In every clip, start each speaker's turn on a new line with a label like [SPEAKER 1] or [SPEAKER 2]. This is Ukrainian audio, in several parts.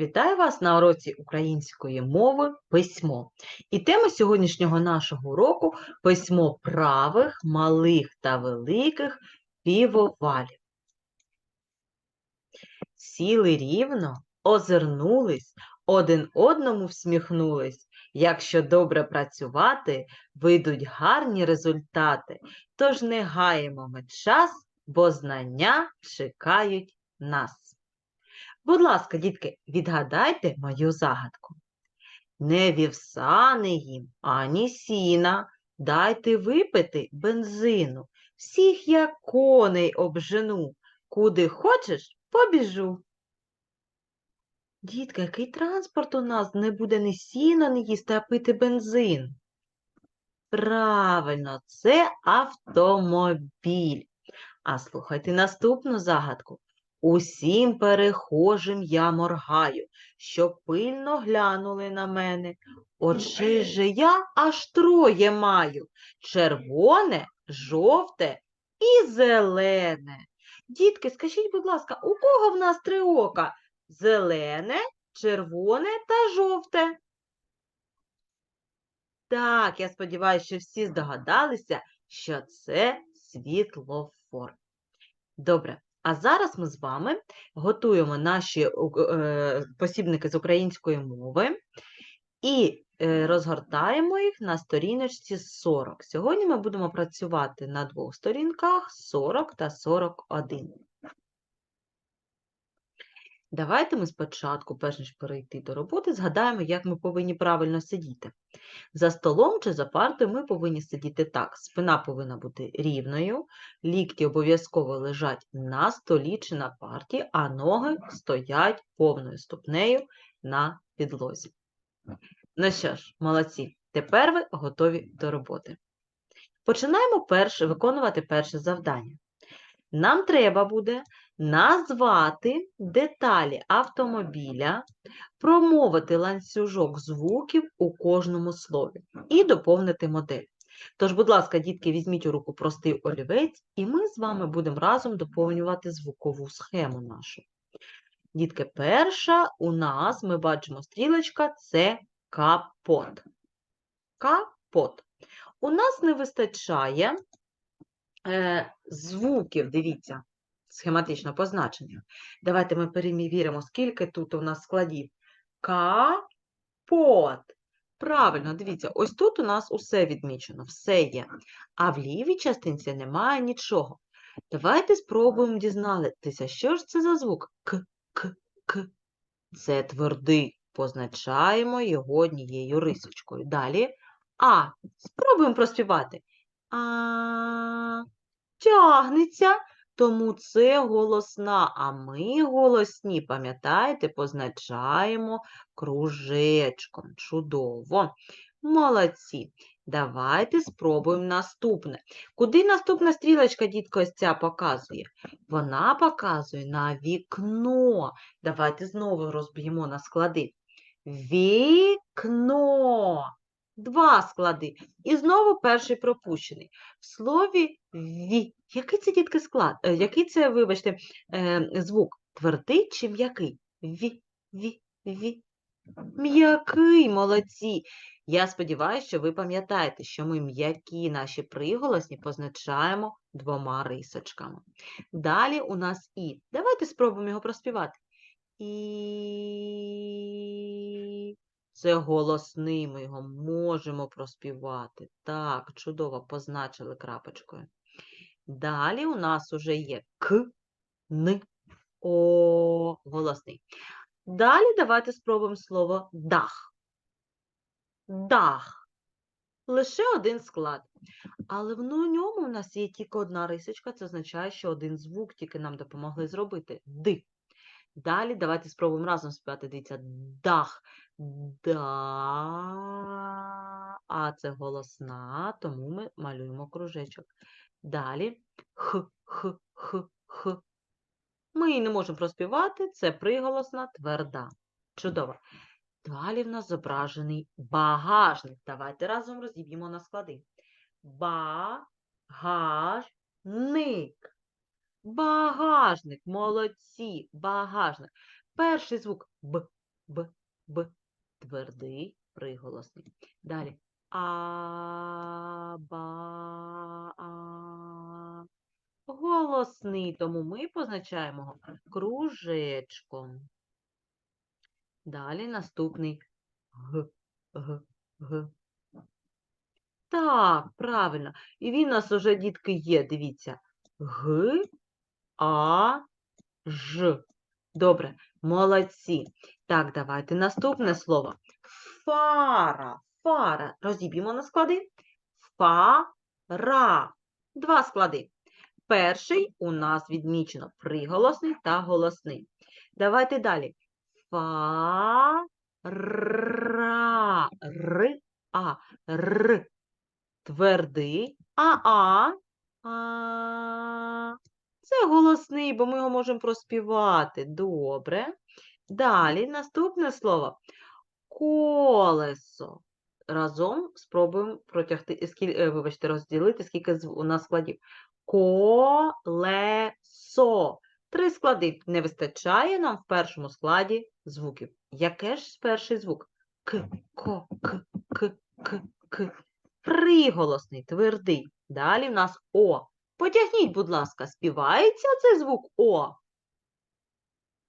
[SPEAKER 1] Вітаю вас на уроці української мови письмо. І тема сьогоднішнього нашого уроку письмо правих, малих та великих півовалів. Сіли рівно, озирнулись, один одному всміхнулись. Якщо добре працювати, вийдуть гарні результати. Тож не гаємо ми час, бо знання чекають нас. Будь ласка, дітки, відгадайте мою загадку. Не вівса не їм, ані сіна, дайте випити бензину. Всіх я коней обжену, куди хочеш, побіжу. Дітка, який транспорт у нас не буде ні сіна, не їсти, а пити бензин? Правильно, це автомобіль. А слухайте наступну загадку. Усім перехожим я моргаю, щоб пильно глянули на мене. Очей же я аж троє маю червоне, жовте і зелене. Дітки, скажіть, будь ласка, у кого в нас три ока? Зелене, червоне та жовте. Так, я сподіваюся, що всі здогадалися, що це світлофор. Добре. А зараз ми з вами готуємо наші е, посібники з української мови і е, розгортаємо їх на сторіночці 40. Сьогодні ми будемо працювати на двох сторінках 40 та 41. Давайте ми спочатку, перш ніж перейти до роботи, згадаємо, як ми повинні правильно сидіти. За столом чи за партою ми повинні сидіти так. Спина повинна бути рівною, лікті обов'язково лежать на столі чи на парті, а ноги стоять повною ступнею на підлозі. Ну що ж, молодці, тепер ви готові до роботи. Починаємо перше, виконувати перше завдання. Нам треба буде назвати деталі автомобіля, промовити ланцюжок звуків у кожному слові і доповнити модель. Тож, будь ласка, дітки, візьміть у руку простий олівець, і ми з вами будемо разом доповнювати звукову схему нашу. Дітки, перша у нас, ми бачимо стрілочка, це капот. Капот. У нас не вистачає е, звуків, дивіться, схематично позначення. Давайте ми перевіримо, скільки тут у нас складів. Капот. Правильно, дивіться, ось тут у нас усе відмічено, все є. А в лівій частинці немає нічого. Давайте спробуємо дізнатися, що ж це за звук? К, К, К. Це твердий. Позначаємо його однією рисочкою. Далі А. Спробуємо проспівати. А тягнеться, тому це голосна, а ми голосні, пам'ятаєте, позначаємо кружечком. Чудово. Молодці. Давайте спробуємо наступне. Куди наступна стрілочка, дітко, ось ця показує? Вона показує на вікно. Давайте знову розб'ємо на склади. Вікно. Два склади. І знову перший пропущений. В слові ві. Який це, дітки, склад? Е, Який це, вибачте, е, звук? Твердий чи м'який? Ві, ві, ві. М'який, молодці. Я сподіваюся, що ви пам'ятаєте, що ми м'які наші приголосні позначаємо двома рисочками. Далі у нас і. Давайте спробуємо його проспівати. І це голосний, ми його можемо проспівати. Так, чудово, позначили крапочкою. Далі у нас уже є К, Н, О, голосний. Далі давайте спробуємо слово дах. Дах. Лише один склад. Але в ну, ньому у нас є тільки одна рисочка, це означає, що один звук тільки нам допомогли зробити. Ди. Далі давайте спробуємо разом співати. Дивіться, дах. Да. А це голосна, тому ми малюємо кружечок. Далі х, х, х, х. Ми її не можемо проспівати, це приголосна тверда. Чудово. Далі в нас зображений багажник. Давайте разом розіб'ємо на склади. Багажник. Багажник. Молодці. Багажник. Перший звук Б. Б, Б. Твердий, приголосний. Далі. А, ба, а. Голосний, тому ми позначаємо його кружечком. Далі наступний Г, Г, Г. Так, правильно. І він у нас уже, дітки, є, дивіться. Г, А, Ж. Добре, молодці. Так, давайте наступне слово. Фара. Фара. Розіб'ємо на склади. Фара. Два склади. Перший у нас відмічено приголосний та голосний. Давайте далі. Фа. Ра. Р. А. Р. Твердий. А-а. А. Це голосний, бо ми його можемо проспівати. Добре. Далі наступне слово. Колесо. Разом спробуємо протягти, скіль, е, вибачте, розділити, скільки у нас складів. Колесо. Три склади. Не вистачає нам в першому складі звуків. Яке ж перший звук? К, ко, к, к, к, к. Приголосний, твердий. Далі в нас О. Потягніть, будь ласка, співається цей звук О?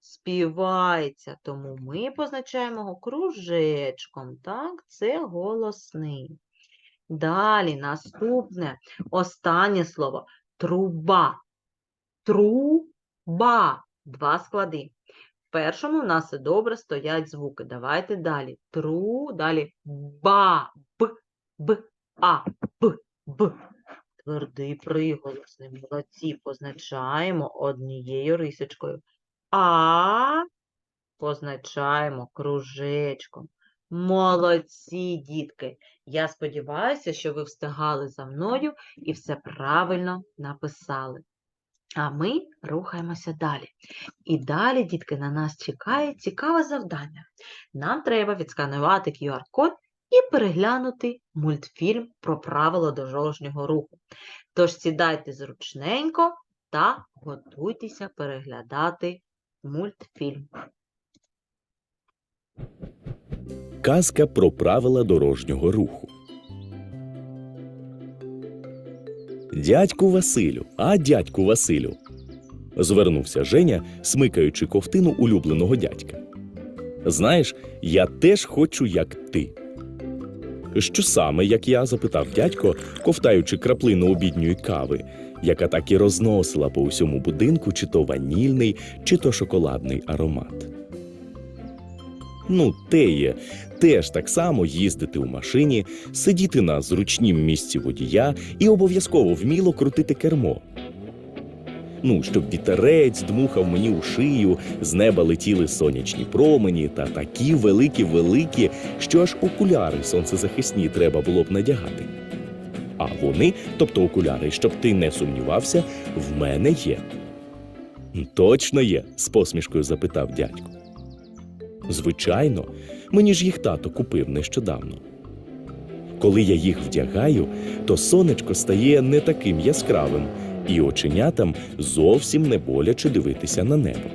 [SPEAKER 1] Співається, тому ми позначаємо його кружечком. Так, це голосний. Далі наступне, останнє слово труба. Труба. Два склади. В першому в нас добре стоять звуки. Давайте далі. Тру, далі ба, б, б, а, б, б. Твердий приголосний. Молодці. Позначаємо однією рисочкою. А позначаємо кружечком. Молодці, дітки! Я сподіваюся, що ви встигали за мною і все правильно написали. А ми рухаємося далі. І далі, дітки, на нас чекає цікаве завдання. Нам треба відсканувати QR-код і переглянути мультфільм про правила дорожнього руху. Тож сідайте зручненько та готуйтеся переглядати мультфільм.
[SPEAKER 2] Казка про правила дорожнього руху. Дядьку Василю, а дядьку Василю. Звернувся Женя, смикаючи ковтину улюбленого дядька. Знаєш, я теж хочу, як ти. Що саме, як я запитав дядько, ковтаючи краплину обідньої кави, яка так і розносила по усьому будинку чи то ванільний, чи то шоколадний аромат. Ну, те є, теж так само їздити у машині, сидіти на зручнім місці водія і обов'язково вміло крутити кермо. Ну, щоб вітерець дмухав мені у шию, з неба летіли сонячні промені та такі великі-великі, що аж окуляри сонцезахисні треба було б надягати. А вони, тобто окуляри, щоб ти не сумнівався, в мене є. Точно є? з посмішкою запитав дядько. Звичайно, мені ж їх тато купив нещодавно. Коли я їх вдягаю, то сонечко стає не таким яскравим, і оченятам зовсім не боляче дивитися на небо.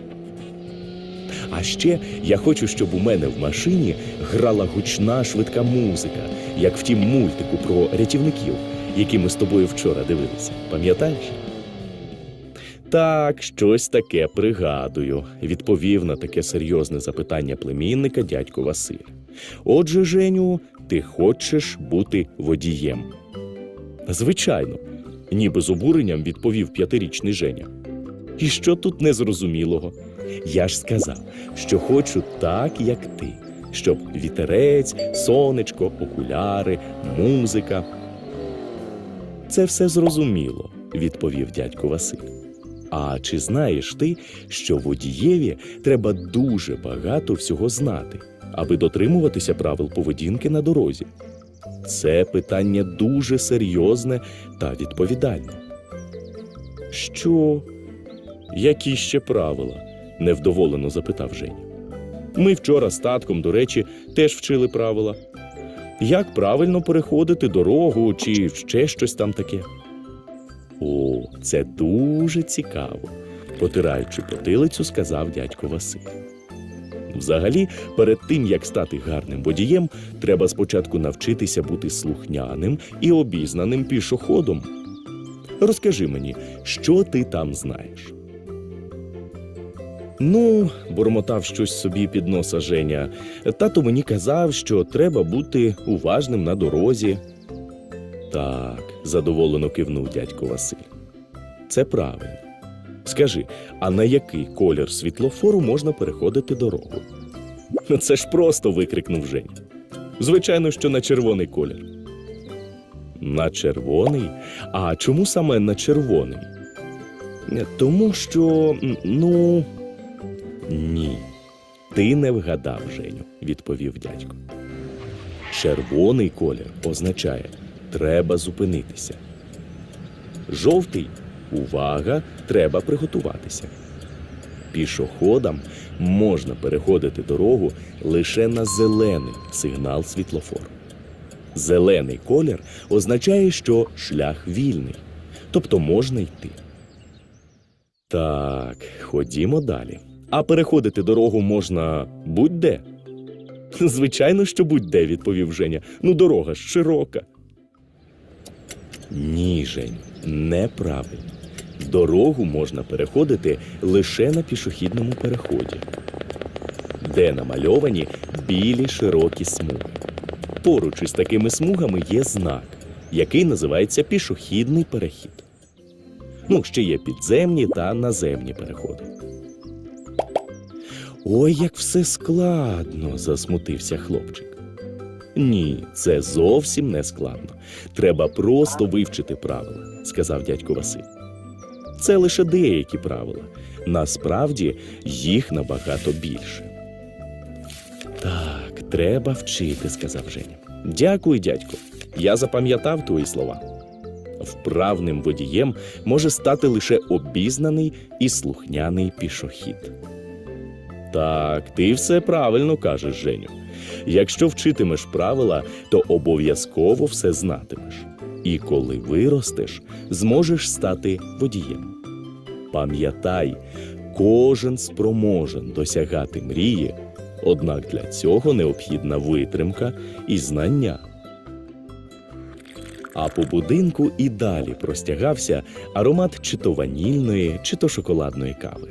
[SPEAKER 2] А ще я хочу, щоб у мене в машині грала гучна швидка музика, як в тім мультику про рятівників, який ми з тобою вчора дивилися. Пам'ятаєш? Так, щось таке пригадую, відповів на таке серйозне запитання племінника дядько Василь. Отже, Женю, ти хочеш бути водієм? Звичайно, ніби з обуренням відповів п'ятирічний Женя. І що тут незрозумілого? Я ж сказав, що хочу так, як ти, щоб вітерець, сонечко, окуляри, музика. Це все зрозуміло, відповів дядько Василь. А чи знаєш ти, що водієві треба дуже багато всього знати, аби дотримуватися правил поведінки на дорозі? Це питання дуже серйозне та відповідальне. Що? Які ще правила? невдоволено запитав Женя. Ми вчора з татком, до речі, теж вчили правила. Як правильно переходити дорогу чи ще щось там таке? О, це дуже цікаво, потираючи потилицю, сказав дядько Василь. Взагалі, перед тим як стати гарним водієм, треба спочатку навчитися бути слухняним і обізнаним пішоходом. Розкажи мені, що ти там знаєш? Ну, бурмотав щось собі під носа Женя. Тато мені казав, що треба бути уважним на дорозі. Так, задоволено кивнув дядько Василь. Це правильно. Скажи, а на який колір світлофору можна переходити дорогу? «Ну, Це ж просто викрикнув Женя. Звичайно, що на червоний колір. На червоний? А чому саме на червоний? Е, Тому що, ну. Ні. Ти не вгадав, Женю, відповів дядько. Червоний колір означає треба зупинитися. Жовтий увага, треба приготуватися. Пішоходам можна переходити дорогу лише на зелений сигнал світлофору. Зелений колір означає, що шлях вільний, тобто можна йти. Так, ходімо далі. А переходити дорогу можна будь-де. Звичайно, що будь-де, відповів Женя. Ну, дорога ж широка. Ні, Жень, неправильно. Дорогу можна переходити лише на пішохідному переході, де намальовані білі широкі смуги. Поруч із такими смугами є знак, який називається пішохідний перехід. Ну, ще є підземні та наземні переходи. Ой, як все складно, засмутився хлопчик. Ні, це зовсім не складно. Треба просто вивчити правила, сказав дядько Василь. Це лише деякі правила. Насправді їх набагато більше. Так, треба вчити, сказав Женя. Дякую, дядько. Я запам'ятав твої слова. Вправним водієм може стати лише обізнаний і слухняний пішохід. Так, ти все правильно кажеш, Женю. Якщо вчитимеш правила, то обов'язково все знатимеш. І коли виростеш, зможеш стати водієм. Пам'ятай, кожен спроможен досягати мрії, однак для цього необхідна витримка і знання. А по будинку і далі простягався аромат чи то ванільної, чи то шоколадної кави.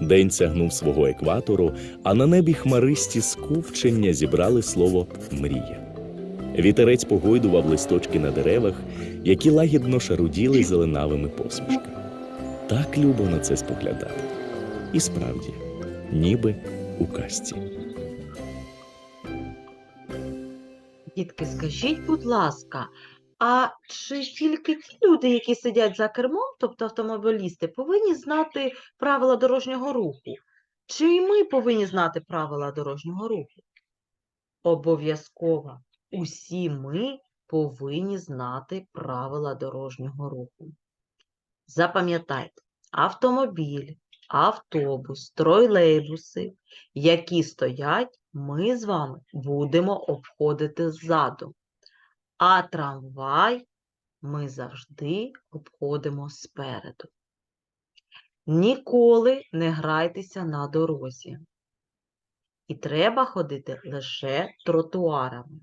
[SPEAKER 2] День сягнув свого екватору, а на небі хмаристі скупчення зібрали слово мрія. Вітерець погойдував листочки на деревах, які лагідно шаруділи зеленавими посмішками. Так любо на це споглядати. І справді, ніби у казці.
[SPEAKER 1] Дітки, скажіть, будь ласка, а чи тільки ті люди, які сидять за кермом, тобто автомобілісти, повинні знати правила дорожнього руху? Чи і ми повинні знати правила дорожнього руху? Обов'язково. Усі ми повинні знати правила дорожнього руху. Запам'ятайте, автомобіль, автобус, тролейбуси, які стоять, ми з вами будемо обходити ззаду. А трамвай ми завжди обходимо спереду. Ніколи не грайтеся на дорозі. І треба ходити лише тротуарами.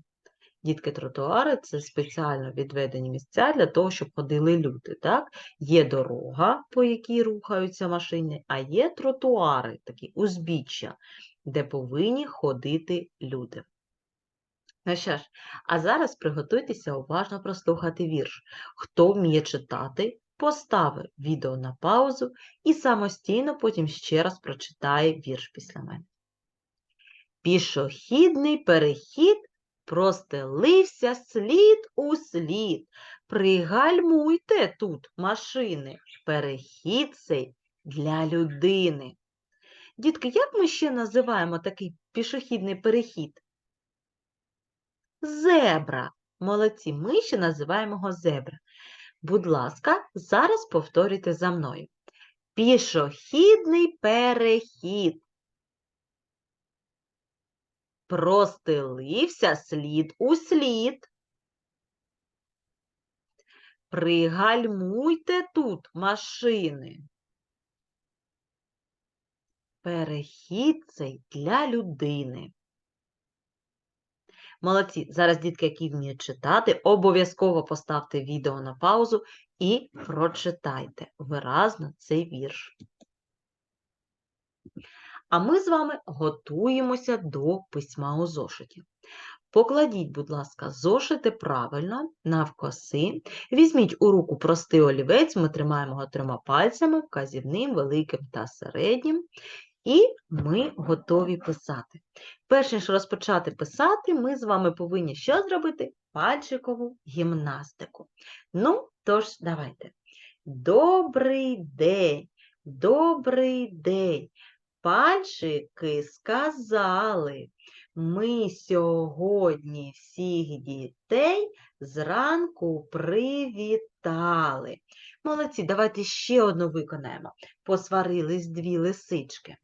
[SPEAKER 1] Дітки, тротуари це спеціально відведені місця для того, щоб ходили люди. Так? Є дорога, по якій рухаються машини, а є тротуари, такі узбіччя, де повинні ходити люди. Ну що ж, а зараз приготуйтеся уважно прослухати вірш. Хто вміє читати, поставив відео на паузу і самостійно потім ще раз прочитає вірш після мене. Пішохідний перехід простелився слід у слід. Пригальмуйте тут машини. Перехід цей для людини. Дітки, як ми ще називаємо такий пішохідний перехід? Зебра. Молодці, ми ще називаємо його зебра. Будь ласка, зараз повторюйте за мною. Пішохідний перехід. Простелився слід у слід. Пригальмуйте тут машини. перехід цей для людини. Молодці. Зараз дітки, які вміють читати, обов'язково поставте відео на паузу і прочитайте виразно цей вірш. А ми з вами готуємося до письма у зошиті. Покладіть, будь ласка, зошити правильно навкоси. Візьміть у руку простий олівець, ми тримаємо його трьома пальцями, вказівним, великим та середнім. І ми готові писати. Перш ніж розпочати писати, ми з вами повинні що зробити? Пальчикову гімнастику. Ну, тож, давайте. Добрий день, добрий день. Пальчики сказали, ми сьогодні всіх дітей зранку привітали. Молодці, давайте ще одну виконаємо. Посварились дві лисички.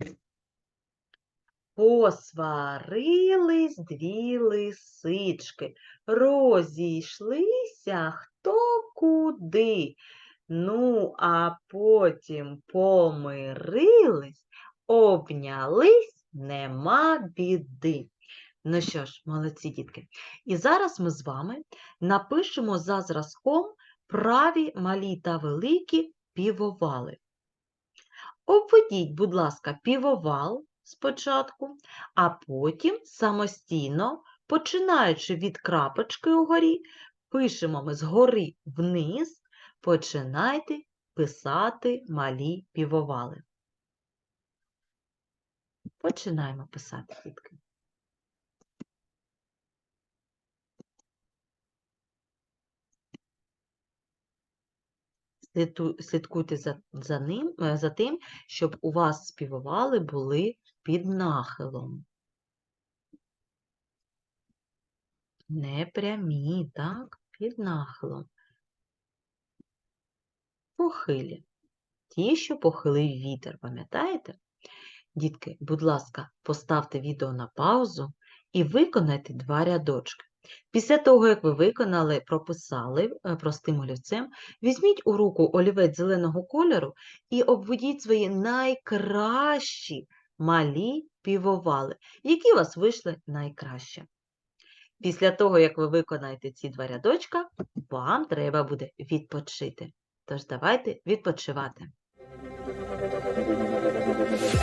[SPEAKER 1] Посварились дві лисички, розійшлися хто куди. Ну, а потім помирились, обнялись, нема біди. Ну що ж, молодці дітки. І зараз ми з вами напишемо за зразком праві малі та великі півовали. Обведіть, будь ласка, півовал спочатку, а потім самостійно, починаючи від крапочки угорі, пишемо ми згори вниз, починайте писати малі півовали. Починаємо писати, дітки. Слідкуйте за, за, ним, е, за тим, щоб у вас співували були під нахилом. Не прямі, так, під нахилом. Похилі. Ті, що похилив вітер, пам'ятаєте? Дітки, будь ласка, поставте відео на паузу і виконайте два рядочки. Після того, як ви виконали, прописали е, простим олівцем, візьміть у руку олівець зеленого кольору і обведіть свої найкращі малі півовали, які у вас вийшли найкраще. Після того, як ви виконаєте ці два рядочка, вам треба буде відпочити. Тож давайте відпочивати.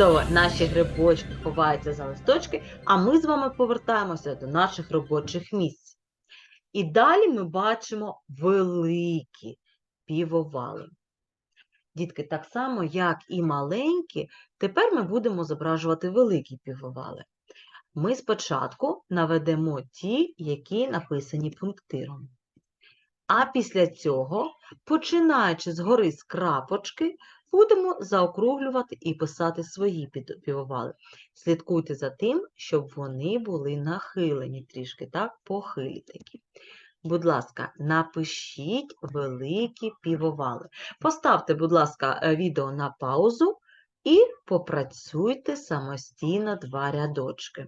[SPEAKER 1] Чудово, наші грибочки ховаються за листочки, а ми з вами повертаємося до наших робочих місць. І далі ми бачимо великі півовали. Дітки, так само, як і маленькі, тепер ми будемо зображувати великі півовали. Ми спочатку наведемо ті, які написані пунктиром. А після цього, починаючи згори з крапочки, будемо заокруглювати і писати свої під- півовали. Слідкуйте за тим, щоб вони були нахилені трішки, так, похилі такі. Будь ласка, напишіть великі півовали. Поставте, будь ласка, е, відео на паузу, і попрацюйте самостійно два рядочки.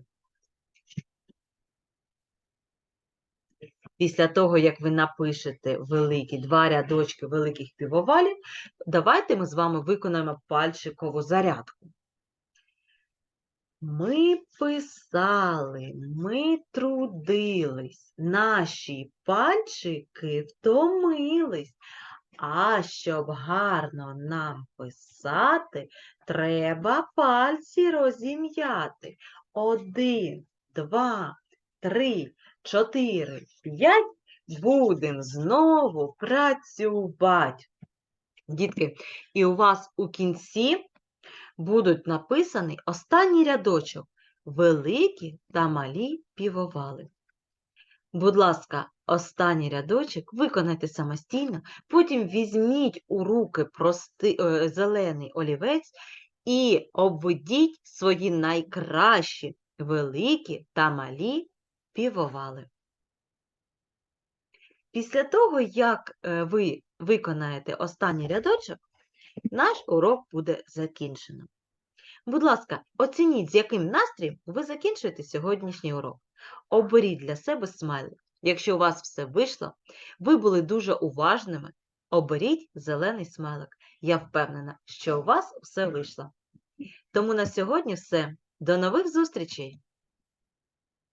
[SPEAKER 1] Після того, як ви напишете великі два рядочки великих півовалів, давайте ми з вами виконаємо пальчикову зарядку. Ми писали, ми трудились, наші пальчики втомились. А щоб гарно нам писати, треба пальці розім'яти. Один, два, три, чотири, п'ять. Будем знову працювати. Дітки, і у вас у кінці будуть написаний останній рядочок великі та малі півовали. Будь ласка, останній рядочок виконайте самостійно, потім візьміть у руки прости, е, зелений олівець і обведіть свої найкращі великі та малі півовали. Після того, як е, ви виконаєте останній рядочок, наш урок буде закінчено. Будь ласка, оцініть, з яким настроєм ви закінчуєте сьогоднішній урок. Оберіть для себе смайлик. Якщо у вас все вийшло, ви були дуже уважними, оберіть зелений смайлик. Я впевнена, що у вас все вийшло. Тому на сьогодні все. До нових зустрічей!